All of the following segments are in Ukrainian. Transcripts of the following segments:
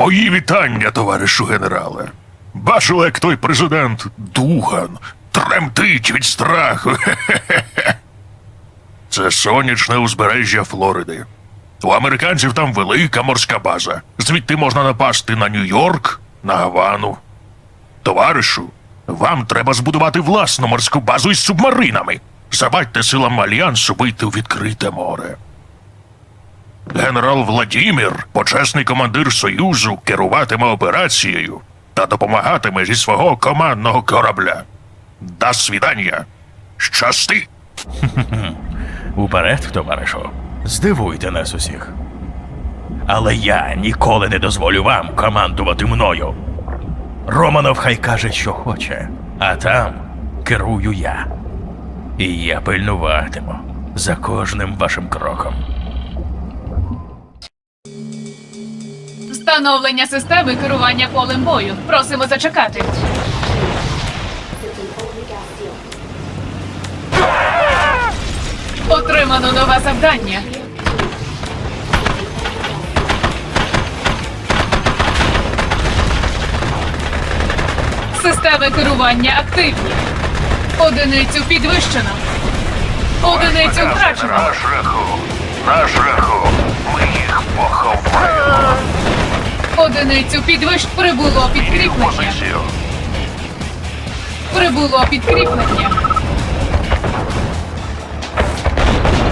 Мої вітання, товаришу генерале. Бачили, як той президент Дуган тремтить від страху. Це сонячне узбережжя Флориди. У американців там велика морська база. Звідти можна напасти на Нью-Йорк, на Гавану. Товаришу, вам треба збудувати власну морську базу із субмаринами. Забадьте силам альянсу вийти у відкрите море. Генерал Владімір, почесний командир Союзу, керуватиме операцією та допомагатиме зі свого командного корабля. До свідання. Щасти! Уперед, товаришу. Здивуйте нас усіх. Але я ніколи не дозволю вам командувати мною. Романов хай каже, що хоче, а там керую я. І я пильнуватиму за кожним вашим кроком. Встановлення системи керування полем бою. Просимо зачекати. Отримано нове завдання. Системи керування активні. Одиницю підвищено. Одиницю втрачено. На шляху! На шляху! Ми їх поховаємо! Одиницю підвищ прибуло підкріплення. Прибуло підкріплення.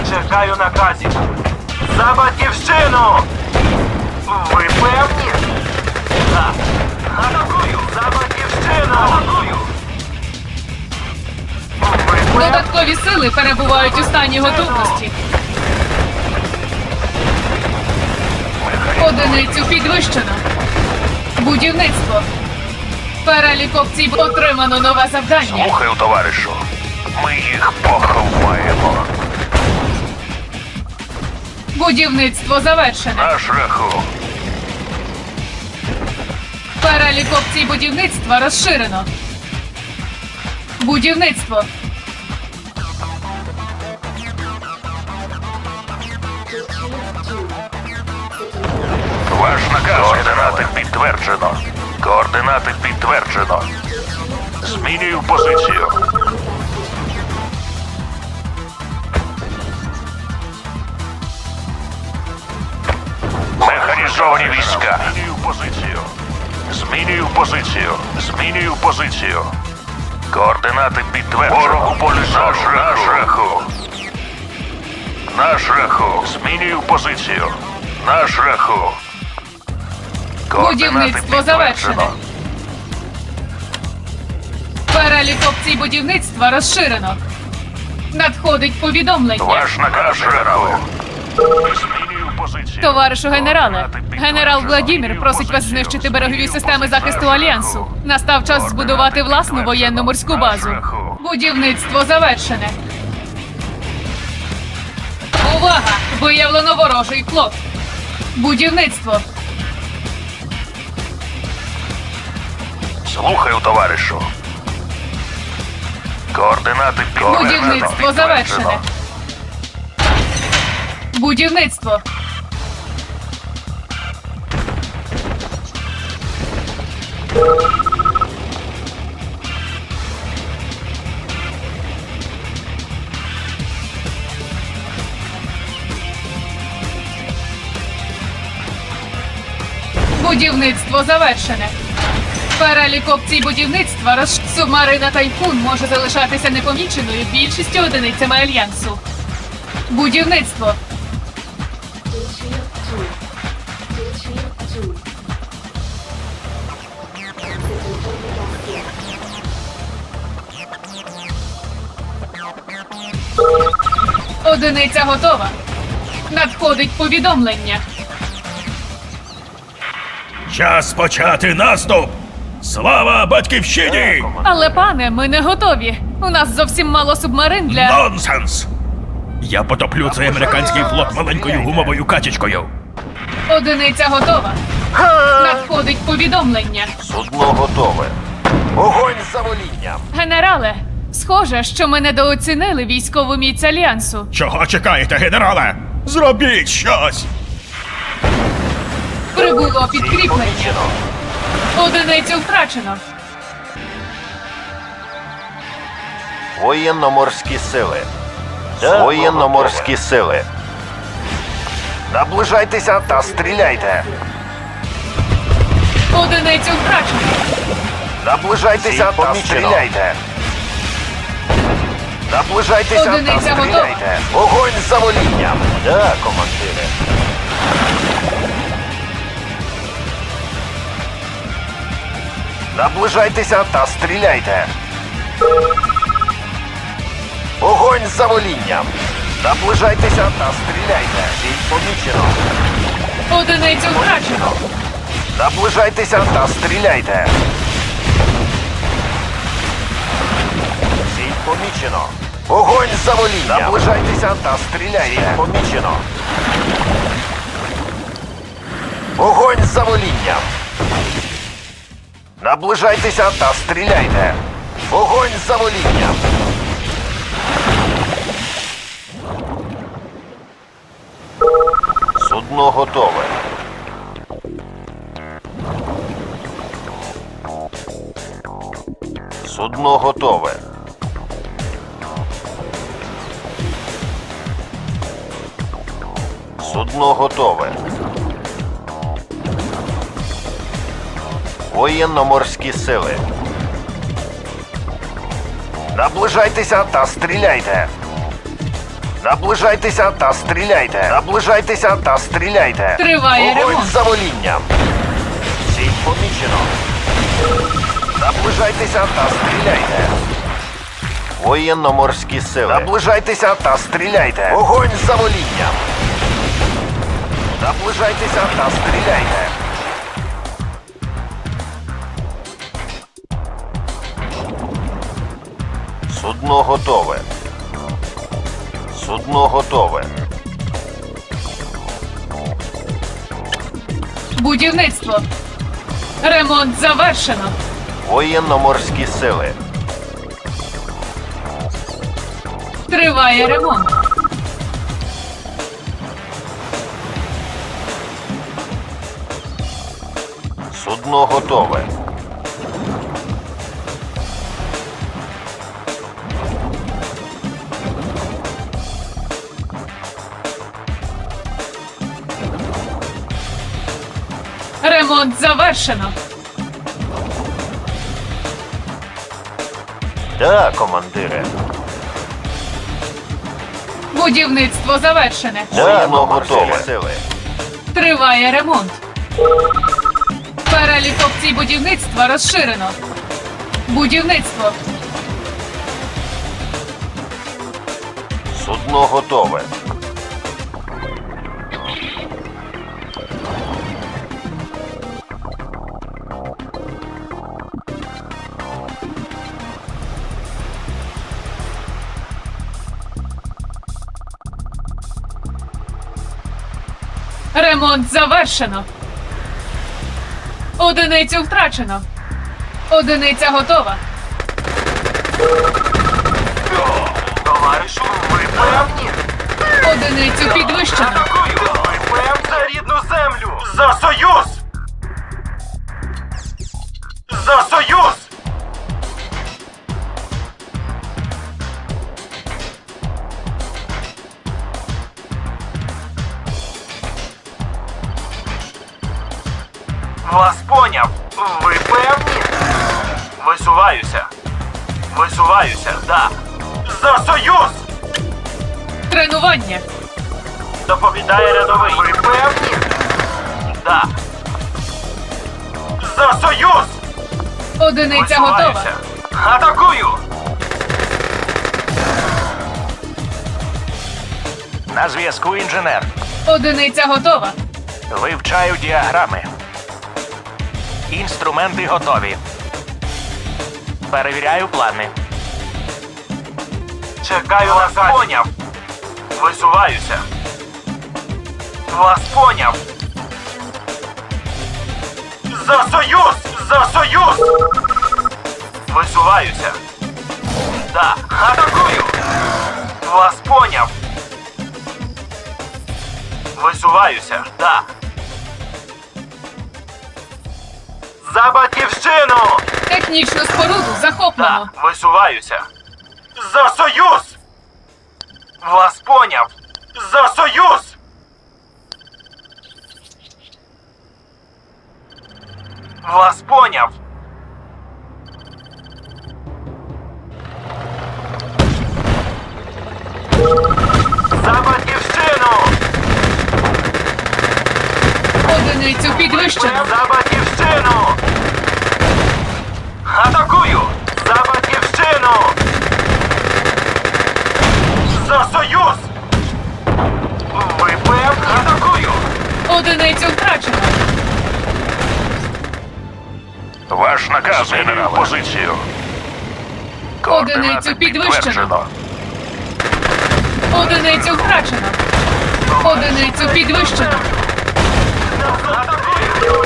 Чекаю наказів. За батьківщину! Ви певні? Так. Атакую! За батьківщину! Атакую! Ви певні? Додаткові сили перебувають у стані готовності. Одиницю підвищено. Будівництво. Перелік опцій отримано нове завдання. Слухаю, товаришу. Ми їх поховаємо. Будівництво завершене. На шляху! Перелік опцій будівництва розширено. Будівництво. Ваш наказ, координати підтверджено. Координати підтверджено. Змінюю позицію. Механізовані війська. Змінюю позицію. Змінюю позицію. Змінюю позицію. Координати підтверджено. Ворогу полі на шляху. На шляху. Змінюю позицію. На шляху. Будівництво завершене. Перелік опцій будівництва розширено. Надходить повідомлення. Ваш наказ. Змінюю позицію. Товаришу генерале, генерал. Владімір просить вас знищити берегові системи захисту альянсу. Настав час збудувати власну воєнну морську базу. Будівництво завершене. Увага! Виявлено ворожий флот. Будівництво. Слухаю, товаришу. Координати підтверджено. Будівництво завершене. Будівництво. Будівництво завершене. Перелік опцій будівництва роз... Субмарина Тайфун може залишатися непоміченою більшістю одиницями альянсу. Будівництво. Одиниця готова. Надходить повідомлення. Час почати наступ! Слава батьківщині! Але пане, ми не готові. У нас зовсім мало субмарин для. Нонсенс! Я потоплю цей американський флот маленькою гумовою качечкою. Одиниця готова. Надходить повідомлення. Судно готове. Огонь за волінням! Генерале, схоже, що ми недооцінили військову міць альянсу. Чого чекаєте, генерале? Зробіть щось! Прибуло підкріплення. Помічено. Одиницю втрачено. Воєнно-морські сили. Воєнно-морські сили. Наближайтеся та стріляйте. Одиницю втрачено. Наближайтеся та стріляйте. Наближайтеся та Одиниця готова. стріляйте. Огонь за волінням. Да, командире. Наближайтеся та стріляйте. Огонь за волінням. Наближайтеся та стріляйте. Ціль помічено. Одиницю втрачено. Наближайтеся та стріляйте. Ціль помічено. Огонь за волінням. Наближайтеся та стріляйте. Ціль помічено. Огонь за волінням. Наближайтеся та стріляйте. Огонь за волінням. Судно готове. Судно готове. Судно готове. Воєнно-морські сили. Наближайтеся та стріляйте. Наближайтеся та стріляйте. Наближайтеся та стріляйте. Триває Огонь ремонт. за волінням. Ціль помічено. Наближайтеся та стріляйте. Воєнно-морські сили. Наближайтеся та стріляйте. Огонь за волінням. Наближайтеся та стріляйте. Судно готове. Судно готове. Будівництво. Ремонт завершено. Воєнно-морські сили. Триває ремонт. Судно готове. Ремонт завершено. Да, командире. Будівництво завершене. Да, готове. Сили. Триває ремонт. Перелік опцій будівництва розширено. Будівництво. Судно готове. Ремонт завершено. Одиницю втрачено. Одиниця готова. Товаришу, ви певні? Одиницю підвищено. Дякую. Ви певні за рідну землю. За союз! За союз! Висуваюся. Висуваюся, да. За союз! Тренування. Доповідає рядовий. Ви певні? Да. За союз! Одиниця готова. Висуваюся. Атакую! На зв'язку інженер. Одиниця готова. Вивчаю діаграми. Інструменти готові. Перевіряю плани. Чекаю вас поняв. Висуваюся. Вас поняв. За союз! За союз! Висуваюся. Да. Атакую! Вас поняв. Висуваюся. Да. За батьківщину! Технічну споруду захоплено. Висуваюся! За союз! Вас поняв! За союз! Вас поняв! За батьківщину! Одиницю підвищено. За батьківщину! Атакую! За батьківщину! За союз! ВПФ атакую! Одиницю втрачено. Ваш наказ, генерал. позицію. Одиницю підвищено. Одиницю втрачено. Одиницю підвищено. Атакую!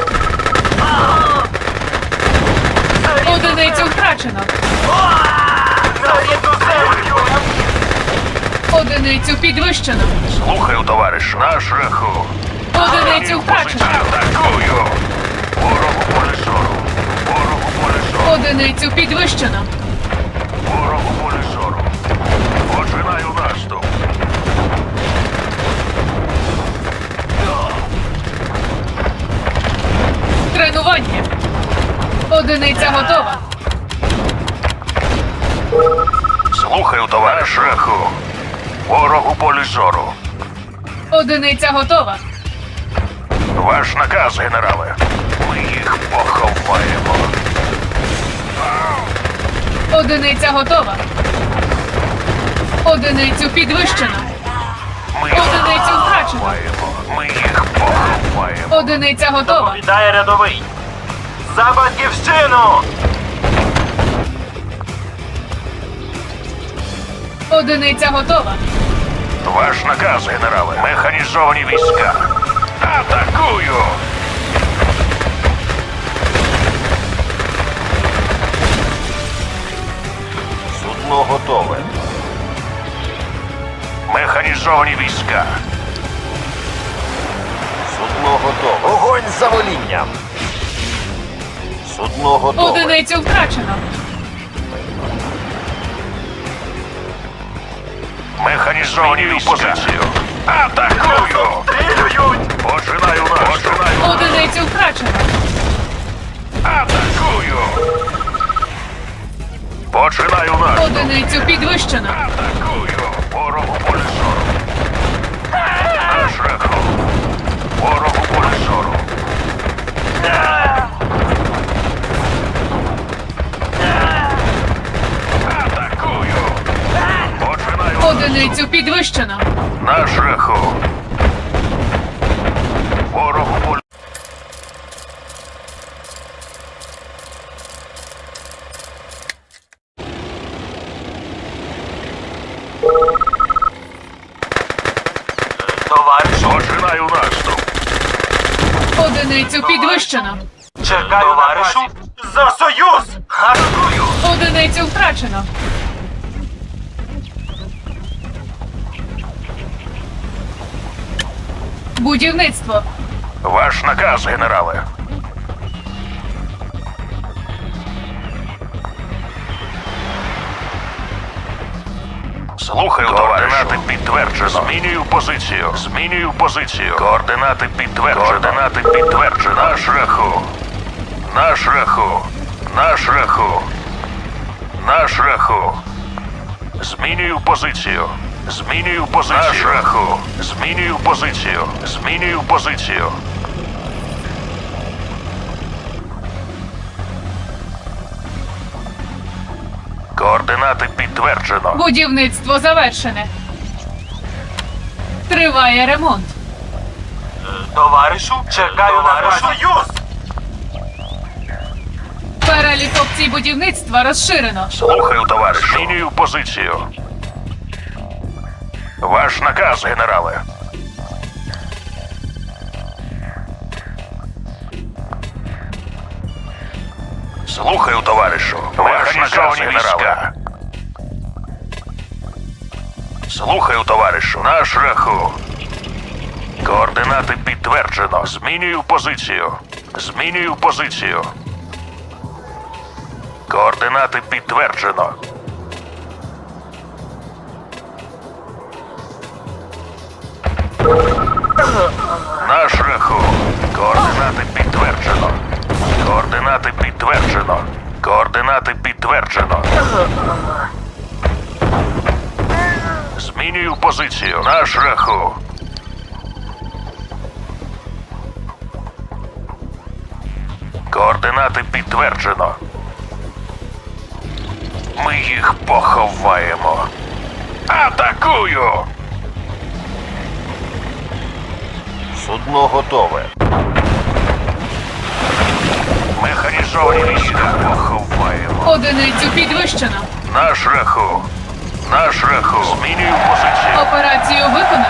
Одиницю втрачено. Одиницю підвищено. Слухаю, товариш. На шляху. Одиницю втрачено. Атакую. Ворогу поле зору. Ворогу поле зору. Одиницю підвищено. Ворогу поле зору. Починаю наступ. Тренування. Одиниця готова. Слухаю, товариш. На шляху. Ворогу поле зору. Одиниця готова. Ваш наказ, генерале. Ми їх поховаємо. Одиниця готова. Одиницю підвищено. Ми їх Одиницю втрачено. поховаємо. Ми їх поховаємо. Одиниця готова. Віддає рядовий! За батьківщину! Одиниця готова. Ваш наказ, генерале. Механізовані війська. Атакую! Судно готове. Механізовані війська. Судно готове. Огонь за волінням. Судно готове. Одиницю втрачено. Механізовані війська. позицію. Атакую! Стрілюють! Починаю наступ. Починаю. Одиницю втрачено. Атакую! Починаю наступ. Одиницю підвищено. Атакую! Ворогу поле зору. На шляху. Ворогу поле зору. Одиницю підвищено. на шляху. Ворогу поле. Товаришу! Починаю наступ. Одиницю підвищено. Чекаю Товаришу! За союз! Атакую! Одиницю втрачено. Будівництво. Ваш наказ, генерале. Слухаю, Координати підтверджено. Змінюю позицію. Змінюю позицію. Координати підтверджено. Координати підтверджено. На шляху. На шляху. На шляху. На шляху. Змінюю позицію. Змінюю позицію. На шляху. Змінюю позицію. Змінюю позицію. Координати підтверджено. Будівництво завершене. Триває ремонт. Товаришу! Чекаю на ваш союз! Перелік опцій будівництва розширено. Слухаю, товариш. Змінюю позицію. Ваш наказ, генерале. Слухаю, товаришу. Ваш наказ, генерале. Слухаю, товаришу. На шляху. Координати підтверджено. Змінюю позицію. Змінюю позицію. Координати підтверджено. На шляху. Координати підтверджено. Координати підтверджено. Координати підтверджено. Змінюю позицію. На шляху. Координати підтверджено. Ми їх поховаємо. Атакую! Судно готове. Механізовані війська поховаємо. Одиницю підвищено. На шляху. На шляху. Змінюю позицію. Операцію виконано.